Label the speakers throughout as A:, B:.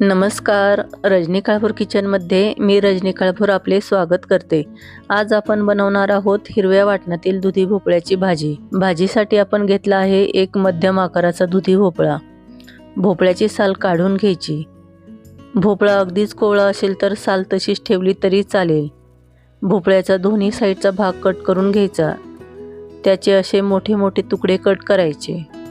A: नमस्कार रजनी काळभोर किचनमध्ये मी रजनी काळभोर आपले स्वागत करते. आज आपण बनवणार आहोत हिरव्या वाटणातील दुधी भोपळ्याची भाजी. भाजीसाठी आपण घेतला आहे एक मध्यम आकाराचा दुधी भोपळा. भोपळ्याची साल काढून घ्यायची. भोपळा अगदीच कोवळा असेल तर साल तशीच ठेवली तरी चालेल. भोपळ्याचा दोन्ही साईडचा भाग कट करून घ्यायचा. त्याचे असे मोठे मोठे तुकडे कट करायचे.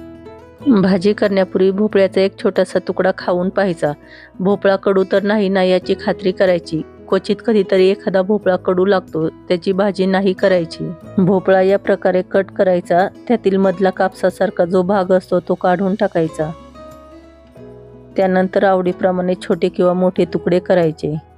A: भाजी करण्यापूर्वी भोपळ्याचा एक छोटासा तुकडा खाऊन पाहायचा. भोपळा कडू तर नाही ना याची खात्री करायची. क्वचित कधीतरी एखादा भोपळा कडू लागतो त्याची भाजी नाही करायची. भोपळा या प्रकारे कट करायचा त्यातील मधला कापसासारखा जो भाग असतो तो काढून टाकायचा. त्यानंतर आवडीप्रमाणे छोटे किंवा मोठे तुकडे करायचे.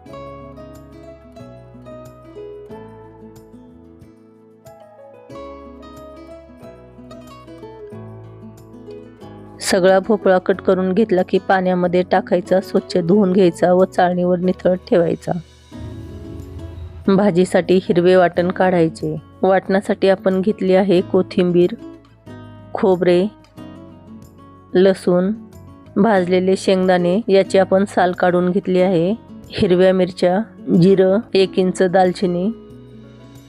A: सगळा भोपळा कट करून घेतला की पाण्यामध्ये टाकायचा स्वच्छ धुवून घ्यायचा व चाळणीवर निथळत ठेवायचा. भाजीसाठी हिरवे वाटण काढायचे. वाटणासाठी आपण घेतली आहे कोथिंबीर खोबरे लसूण भाजलेले शेंगदाणे याची आपण साल काढून घेतली आहे. हिरव्या मिरच्या जिरं एक इंच दालचिनी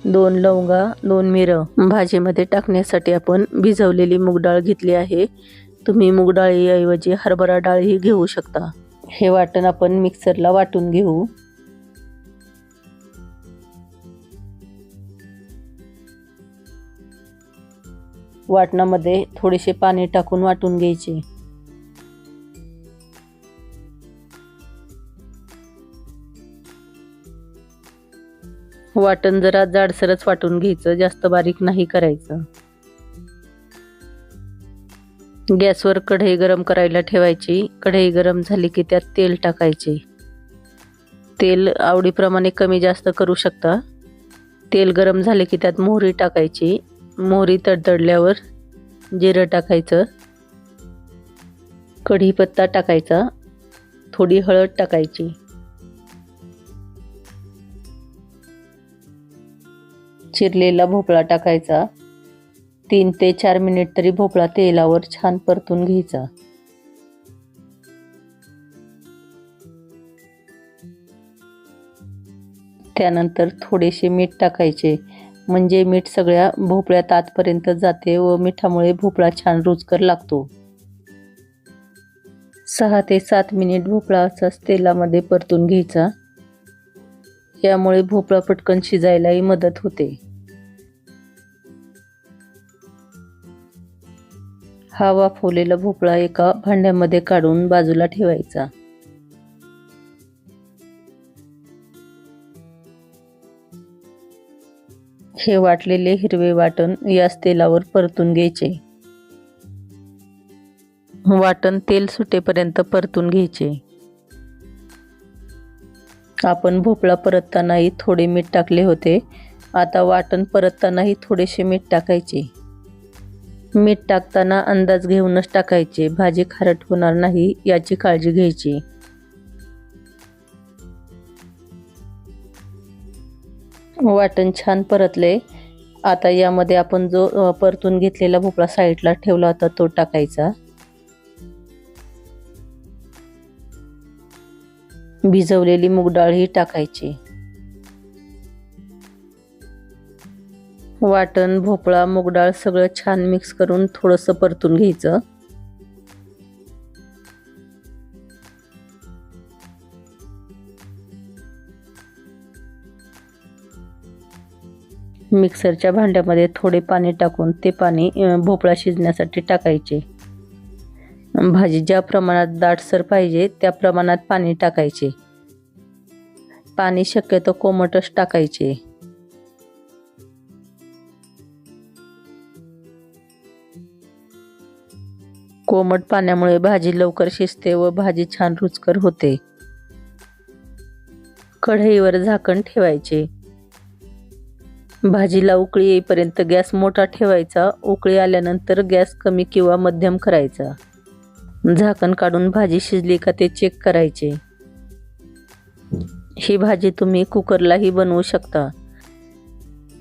A: दोन लवंगा दोन मिरं. भाजीमध्ये टाकण्यासाठी आपण भिजवलेली मूग डाळ घेतली आहे. तुम्ही मूगडाळीऐवजी हरभरा डाळही घेऊ शकता. हे वाटण आपण मिक्सरला वाटून घेऊ. वाटणामध्ये थोडेसे पाणी टाकून वाटून घ्यायचे. वाटण जरा जाडसरच वाटून घ्यायचं जास्त बारीक नाही करायचं. गॅसवर कढई गरम करायला ठेवायची. कढई गरम झाली की त्यात तेल टाकायचे. तेल आवडीप्रमाणे कमी जास्त करू शकता. तेल गरम झाले की त्यात मोहरी टाकायची. मोहरी तडतडल्यावर जिरं टाकायचं. कढीपत्ता टाकायचा. थोडी हळद टाकायची. चिरलेला भोपळा टाकायचा. तीन ते चार मिनिट तरी भोपळा तेलावर छान परतून घ्यायचा. त्यानंतर थोडेसे मीठ टाकायचे. म्हणजे मीठ सगळ्या भोपळ्यात आतपर्यंत जाते व मिठामुळे भोपळा छान रुचकर लागतो. सहा ते सात मिनिट भोपळा असाच तेलामध्ये परतून घ्यायचा. यामुळे भोपळा पटकन शिजायलाही मदत होते. हा वाफवलेला भोपळा एका भांड्यामध्ये काढून बाजूला ठेवायचा. हे वाटलेले हिरवे वाटण याच तेलावर परतून घ्यायचे. वाटण तेल सुटेपर्यंत परतून घ्यायचे. आपण भोपळा परततानाही थोडे मीठ टाकले होते. आता वाटण परततानाही थोडेसे मीठ टाकायचे. मीठ टाकताना अंदाज घेऊनच टाकायचे. भाजी खारट होणार नाही याची काळजी घ्यायची. वाटण छान परतले. आता यामध्ये आपण जो परतून घेतलेला भोपळा साईडला ठेवला होता तो टाकायचा. भिजवलेली मूग डाळही टाकायची. वाटण भोपळा मूगडाळ सगळं छान मिक्स करून थोडंसं परतून घ्यायचं. मिक्सरच्या भांड्यामध्ये थोडे पाणी टाकून ते पाणी भोपळा शिजण्यासाठी टाकायचे. भाजी ज्या प्रमाणात दाटसर पाहिजे त्या प्रमाणात पाणी टाकायचे. पाणी शक्यतो कोमटच टाकायचे. कोमट पाण्यामुळे भाजी लवकर शिजते व भाजी छान रुचकर होते. कढईवर झाकण ठेवायचे. भाजीला उकळी येईपर्यंत गॅस मोठा ठेवायचा. उकळी आल्यानंतर गॅस कमी किंवा मध्यम करायचा. झाकण काढून भाजी शिजली का ते चेक करायचे. ही भाजी तुम्ही कुकरलाही बनवू शकता.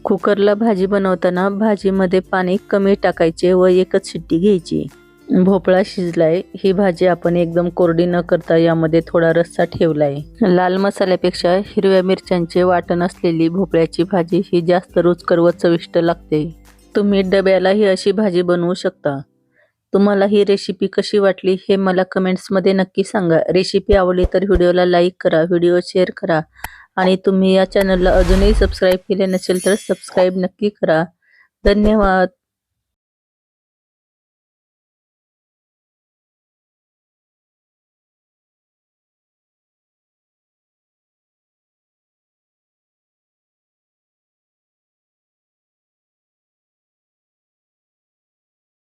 A: कुकरला भाजी बनवताना भाजीमध्ये पाणी कमी टाकायचे व एकच शिट्टी घ्यायची. भोपळा शिजलाय. ही भाजी आपण एकदम कोरडी न करता यामध्ये थोडा रस्सा ठेवलाय. लाल मसाल्यापेक्षा हिरव्या मिरच्यांचे वाटण असलेली भोपळ्याची भाजी ही जास्त रुचकर व चविष्ट लागते. तुम्ही डब्यालाही अशी भाजी बनवू शकता. तुम्हाला ही रेसिपी कशी वाटली हे मला कमेंट्समध्ये नक्की सांगा. रेसिपी आवडली तर व्हिडिओला लाईक करा व्हिडिओ शेअर करा आणि तुम्ही या चॅनलला अजूनही सबस्क्राईब केले नसेल तर सबस्क्राईब नक्की करा. धन्यवाद.